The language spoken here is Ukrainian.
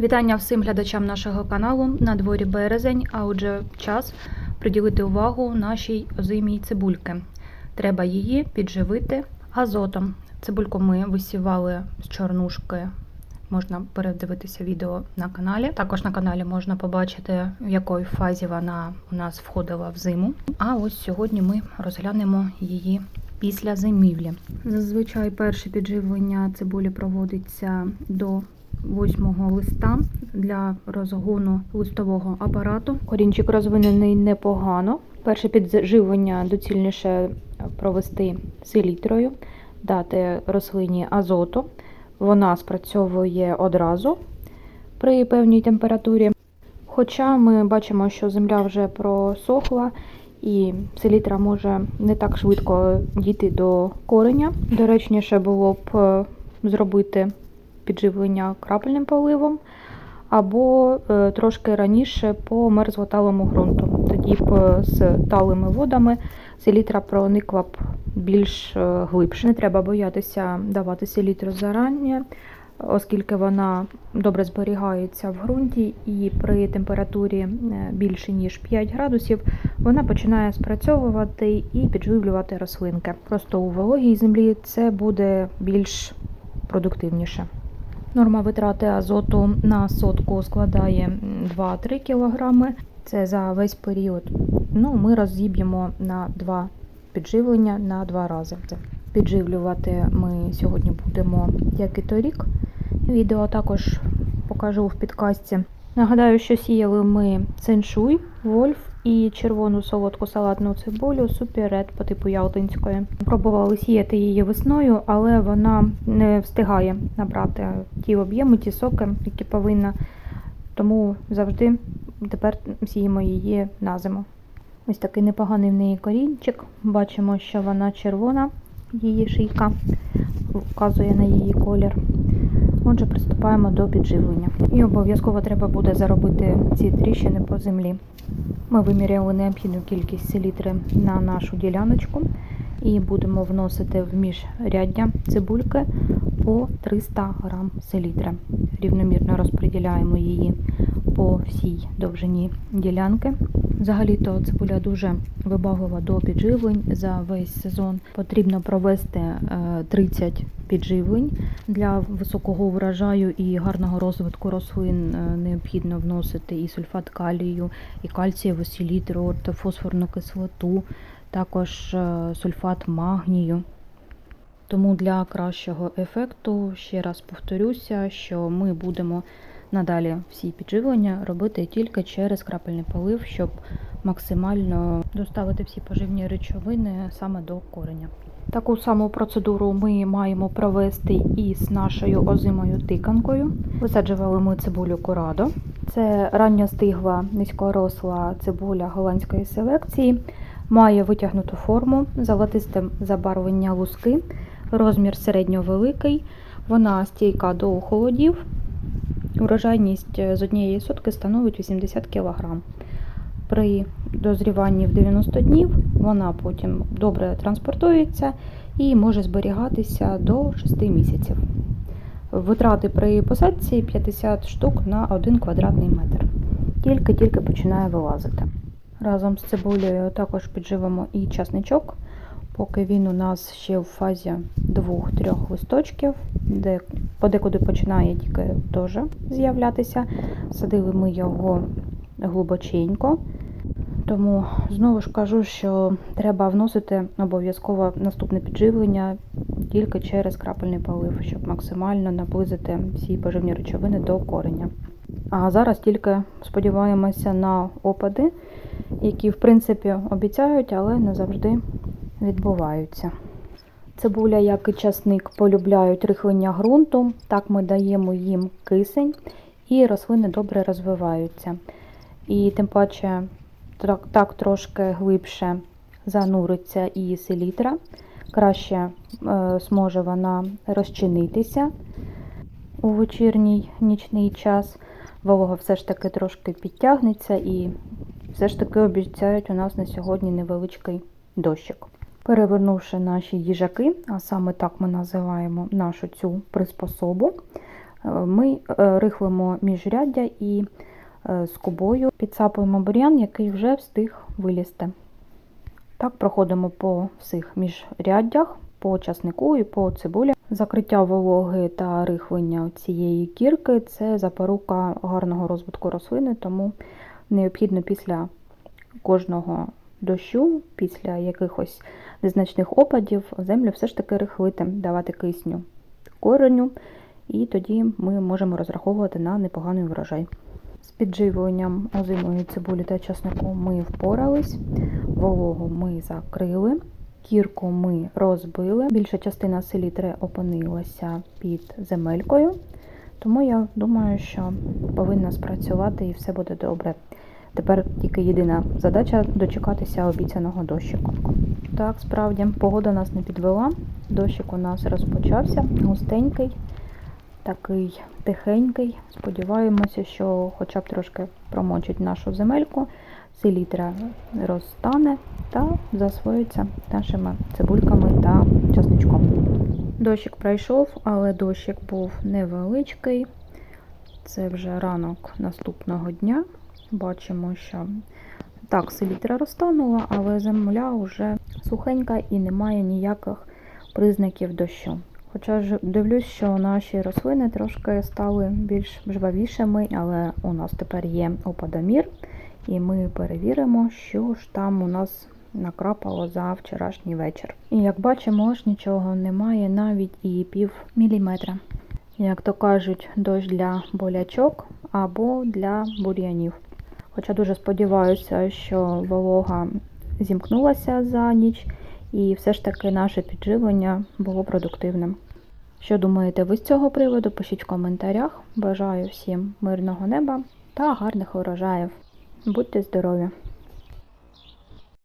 Вітання всім глядачам нашого каналу. На дворі березень, а отже, час приділити увагу нашій озимій цибульки. Треба її підживити азотом. Цибульку ми висівали з чорнушки. Можна передивитися відео на каналі. Також на каналі можна побачити, в якої фазі вона у нас входила в зиму. А ось сьогодні ми розглянемо її після зимівлі. Зазвичай перше підживлення цибулі проводиться до 8 листа для розгону листового апарату. Корінчик розвинений непогано. Перше підживлення доцільніше провести селітрою, дати рослині азоту. Вона спрацьовує одразу при певній температурі. Хоча ми бачимо, що земля вже просохла і селітра може не так швидко дійти до кореня. Доречніше було б е, зробити підживлення крапельним поливом, або е, трошки раніше по мерзлоталому ґрунту. Тоді б е, з талими водами селітра проникла б більш е, глибше. Не треба боятися давати селітру зарані, оскільки вона добре зберігається в ґрунті і при температурі більше ніж 5 градусів вона починає спрацьовувати і підживлювати рослинки. Просто у вологій землі це буде більш продуктивніше. Норма витрати азоту на сотку складає 2-3 кг. Це за весь період. Ну, ми розіб'ємо на два підживлення на два рази. Підживлювати ми сьогодні будемо, як і торік. Відео також покажу в підкасті. Нагадаю, що сіяли ми циншуй, вольф і червону солодку салатну цибулю суперед по типу ялтинської. Пробували сіяти її весною, але вона не встигає набрати ті об'єми, ті соки, які повинна. Тому завжди тепер сіємо її на зиму. Ось такий непоганий в неї корінчик. Бачимо, що вона червона, її шийка вказує на її колір. Отже, приступаємо до підживлення. І обов'язково треба буде заробити ці тріщини по землі. Ми виміряли необхідну кількість селітри на нашу діляночку і будемо вносити в міжряддя цибульки по 300 грам селітри. Рівномірно розподіляємо її по всій довжині ділянки. Взагалі-то цибуля дуже вибаглива до підживлень за весь сезон. Потрібно провести е, 30 підживлень для високого врожаю і гарного розвитку рослин. е, Необхідно вносити і сульфат калію, і кальцієву селітру, фосфорну кислоту, також е, сульфат магнію. Тому для кращого ефекту ще раз повторюся, що ми будемо надалі всі підживлення робити тільки через крапельний полив, щоб максимально доставити всі поживні речовини саме до кореня. Таку саму процедуру ми маємо провести і з нашою озимою тиканкою. Висаджували ми цибулю Корадо. Це рання стигла низькоросла цибуля голландської селекції. Має витягнуту форму, золотисте забарвлення луски, розмір середньовеликий. Вона стійка до холодів. Урожайність з однієї сотки становить 80 кг. При дозріванні в 90 днів вона потім добре транспортується і може зберігатися до 6 місяців. Витрати при посадці 50 штук на 1 квадратний метр. Тільки-тільки починає вилазити. Разом з цибулею також підживемо і часничок, поки він у нас ще в фазі 2-3 листочків, де подекуди починає тільки теж з'являтися. Садили ми його глибоченько. Тому знову ж кажу, що треба вносити обов'язково наступне підживлення тільки через крапельний полив, щоб максимально наблизити всі поживні речовини до кореня. А зараз тільки сподіваємося на опади, які в принципі обіцяють, але не завжди відбуваються. Цибуля, як і часник, полюбляють рихлення ґрунту. Так ми даємо їм кисень, і рослини добре розвиваються. І тим паче так, так трошки глибше зануриться і селітра, краще е, зможе вона розчинитися у вечірній нічний час. Волога все ж таки трошки підтягнеться і все ж таки обіцяють у нас на сьогодні невеличкий дощик. Перевернувши наші їжаки, а саме так ми називаємо нашу цю приспособу, Е, Ми е, рихлимо міжряддя і е, скобою підсапуємо бур'ян, який вже встиг вилізти. Так проходимо по всіх міжряддях, по часнику і по цибулі. Закриття вологи та рихлення цієї кірки це запорука гарного розвитку рослини, тому необхідно після кожного дощу, після якихось незначних опадів, землю все ж таки рихлити, давати кисню кореню, і тоді ми можемо розраховувати на непоганий врожай. З підживленням озимої цибулі та часнику ми впорались, вологу ми закрили, кірку ми розбили. Більша частина селітри опинилася під земелькою, тому я думаю, що повинна спрацювати і все буде добре. Тепер тільки єдина задача дочекатися обіцяного дощику. Так, справді, погода нас не підвела. Дощик у нас розпочався, густенький, такий тихенький. Сподіваємося, що хоча б трошки промочить нашу земельку, селітра розтане та засвоїться нашими цибульками та часничком. Дощик пройшов, але дощик був невеличкий. Це вже ранок наступного дня. Бачимо, що так, селітра розтанула, але земля вже сухенька і немає ніяких признаків дощу. Хоча ж дивлюсь, що наші рослини трошки стали більш жвавішими, але у нас тепер є опадомір, і ми перевіримо, що ж там у нас накрапало за вчорашній вечір. І як бачимо, аж нічого немає, навіть і пів міліметра. Як то кажуть, дощ для болячок або для бур'янів. Хоча дуже сподіваюся, що волога зімкнулася за ніч, і все ж таки наше підживлення було продуктивним. Що думаєте ви з цього приводу? Пишіть в коментарях. Бажаю всім мирного неба та гарних урожаїв. Будьте здорові!